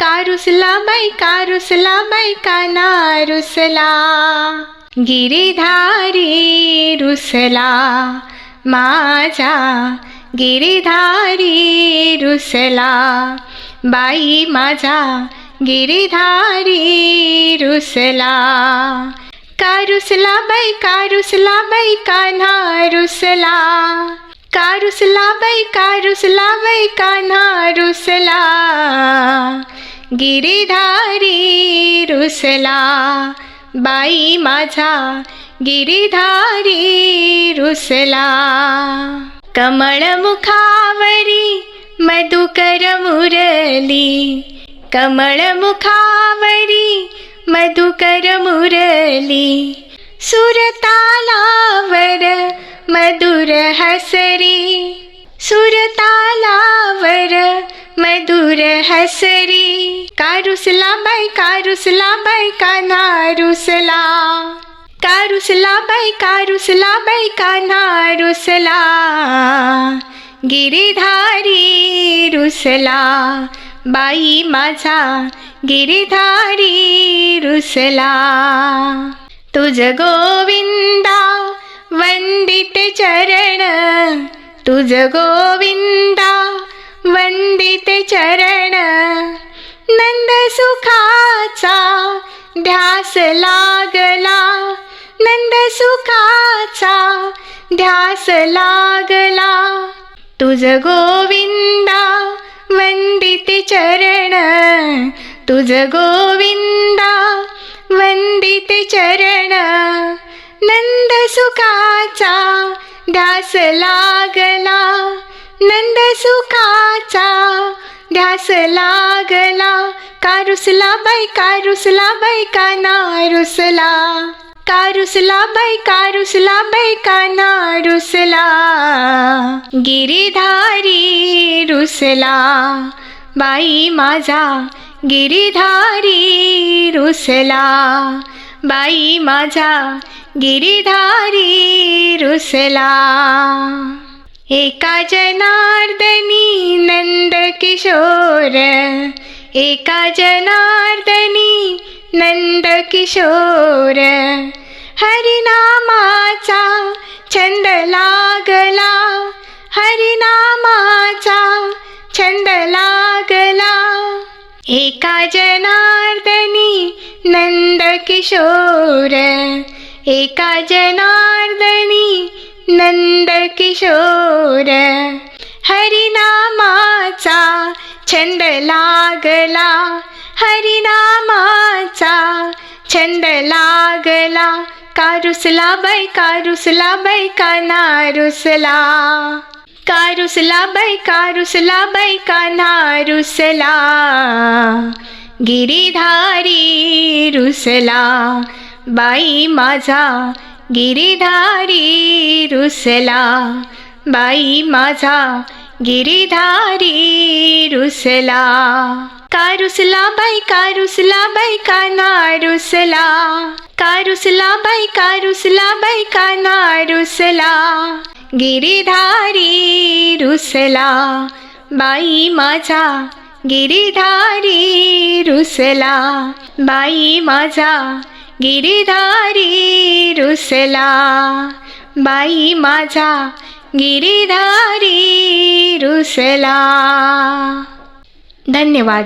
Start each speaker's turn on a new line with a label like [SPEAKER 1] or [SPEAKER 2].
[SPEAKER 1] कारुसला बाई कारुसला मै कान्हा रुसला गिरिधारी रुसला माझा गिरिधारी रुसला. बाई माझा गिरिधारी रुसला. कारुसला बाई कारुसला बाई कान्हा रुसला कारुसला बाई कारुसला बाई कान्हा रुसला गिरिधारी रुसला बाई माझा गिरिधारी रुसला. कमळ मुखावरी मधुकर मुरली कमळ मुखावरी मधुकर मुरली. सुरतालावर मधुर हसरी सुरतालावर मधुर हसरी. कारुसला बाई कारुसला बाई कान्हा रुसला कारुसला बाई कारुसला बाई कान्हा रुसला गिरिधारी रुसला. बाई माझा गिरिधारी रुसला. तुझ गोविंदा वंदित चरण. तुझ गोविंदा वंदित चरण. नंद सुखाचा ध्यास लागला. नंद सुखाचा ध्यास लागला. तुझ गोविंदा वंदित चरण तुझ गोविंदा वंदित चरण. नंद सुखाचा ध्यास लागला. नंद सुखाचा ध्यास लागला. कारुसला बाई कारुसला बाई काना रुसला कारुसला बाई कारुसला बाई काना रुसला गिरीधारी रुसला. बाई माझा गिरिधारी रुसला. बाई माझा गिरिधारी रुसला. एका जनार्दनी नंद किशोर एका जनार्दनी नंद किशोर हरिनामाचा छंद लागला हरिनामाचा छंद लागला. एका जनार्दनी नंद किशोर एका जनार्दनी नंद किशोर हरिनामाचा छंद लागला. हरिनामाचा छंद लागला. कारुसला बाई कारुसला बाई काना रुसला. कारुसला बाई कारुसला बाई कान्हा रुसला. गिरिधारी रुसला. बाई माझा गिरिधारी रुसला. बाई माझा गिरिधारी रुसला. कारुसला बाई कारुसला बाई ना रुसला. कारुसला बाई कारुसला बाई ना रुसला. गिरिधारी रुसला. बाई माझा गिरिधारी रुसला. बाई माझा गिरिधारी रुसला. बाई माझा गिरीधारी रुसला. धन्यवाद.